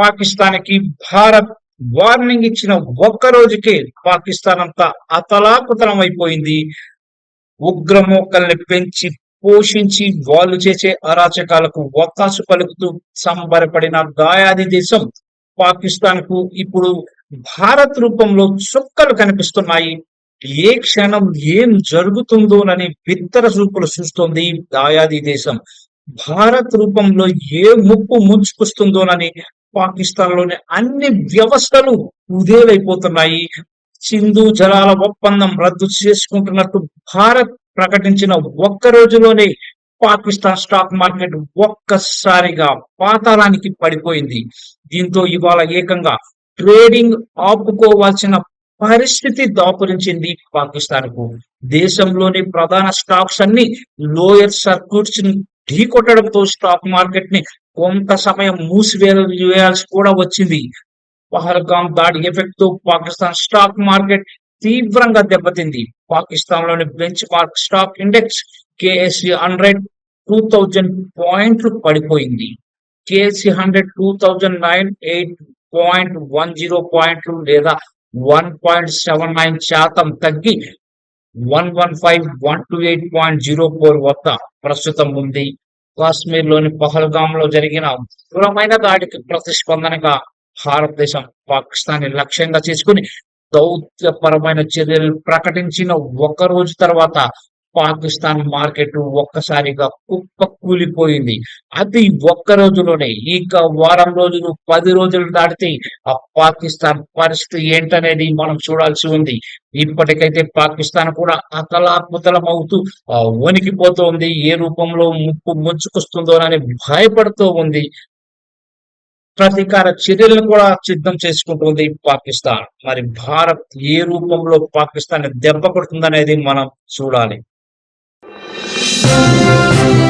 పాకిస్తాన్కి భారత్ వార్నింగ్ ఇచ్చిన ఒక్క రోజుకే పాకిస్తాన్ అంతా అతలాకుతలం అయిపోయింది. ఉగ్రమోకల్ని పెంచి పోషించి వాళ్ళు చేసే అరాచకాలకు ఒత్తాసు పలుకుతూ సంబరపడిన దాయాది దేశం పాకిస్తాన్కు ఇప్పుడు భారత్ రూపంలో చుక్కలు కనిపిస్తున్నాయి. ఏ క్షణం ఏం జరుగుతుందోనని బిత్తర చూపులు చూస్తోంది దాయాది దేశం. భారత్ రూపంలో ఏ ముప్పు ముంచుకొస్తుందోనని పాకిస్తాన్లోని అన్ని వ్యవస్థలు ఉదేలైపోతున్నాయి సింధు జలాల ఒప్పందం రద్దు చేసుకుంటున్నట్టు భారత్ ప్రకటించిన ఒక్క రోజులోనే పాకిస్తాన్ స్టాక్ మార్కెట్ ఒక్కసారిగా పాతాళానికి పడిపోయింది. దీంతో ఇవాళ ఏకంగా ట్రేడింగ్ ఆపుకోవాల్సిన పరిస్థితి దాపురించింది పాకిస్తాన్కు దేశంలోని ప్రధాన స్టాక్స్ అన్ని లోయర్ సర్క్యూట్స్ ఢీకొట్టడంతో స్టాక్ మార్కెట్ని కొంత సమయం మూసివేయాల్సి కూడా వచ్చింది. పహల్గాం దాడి ఎఫెక్ట్తో పాకిస్తాన్ స్టాక్ మార్కెట్ తీవ్రంగా దెబ్బతింది. పాకిస్తాన్లోని benchmark stock index KSE hundred two thousand పాయింట్లు పడిపోయింది. KSE hundred two thousand nine eight point one zero పాయింట్లు లేదా వన్ పాయింట్ సెవెన్ నైన్ శాతం తగ్గి one one five one two eight point zero four వద్ద ప్రస్తుతం ఉంది. కాశ్మీర్లోని లో జరిగిన క్రూరమైన దాడికి ప్రతిస్పందనగా భారతదేశం పాకిస్తాన్ లక్ష్యంగా చేసుకుని దౌత్యపరమైన చర్యలు ప్రకటించిన ఒక రోజు తర్వాత పాకిస్తాన్ మార్కెట్ ఒక్కసారిగా కుప్ప కూలిపోయింది. అది ఒక్క రోజులోనే ఇక వారం రోజులు పది రోజులు దాటితే ఆ పాకిస్తాన్ పరిస్థితి ఏంటనేది మనం చూడాల్సి ఉంది. ఇప్పటికైతే పాకిస్తాన్ కూడా అతలాకుతలం అవుతూ ఆ, వణికిపోతోంది. ఏ రూపంలో ముప్పు ముంచుకొస్తుందో అని భయపడుతూ ఉంది. ప్రతీకార చర్యలను కూడా సిద్ధం చేసుకుంటుంది పాకిస్తాన్. మరి భారత్ ఏ రూపంలో పాకిస్తాన్ దెబ్బ కొడుతుందనేది మనం చూడాలి. Senhor.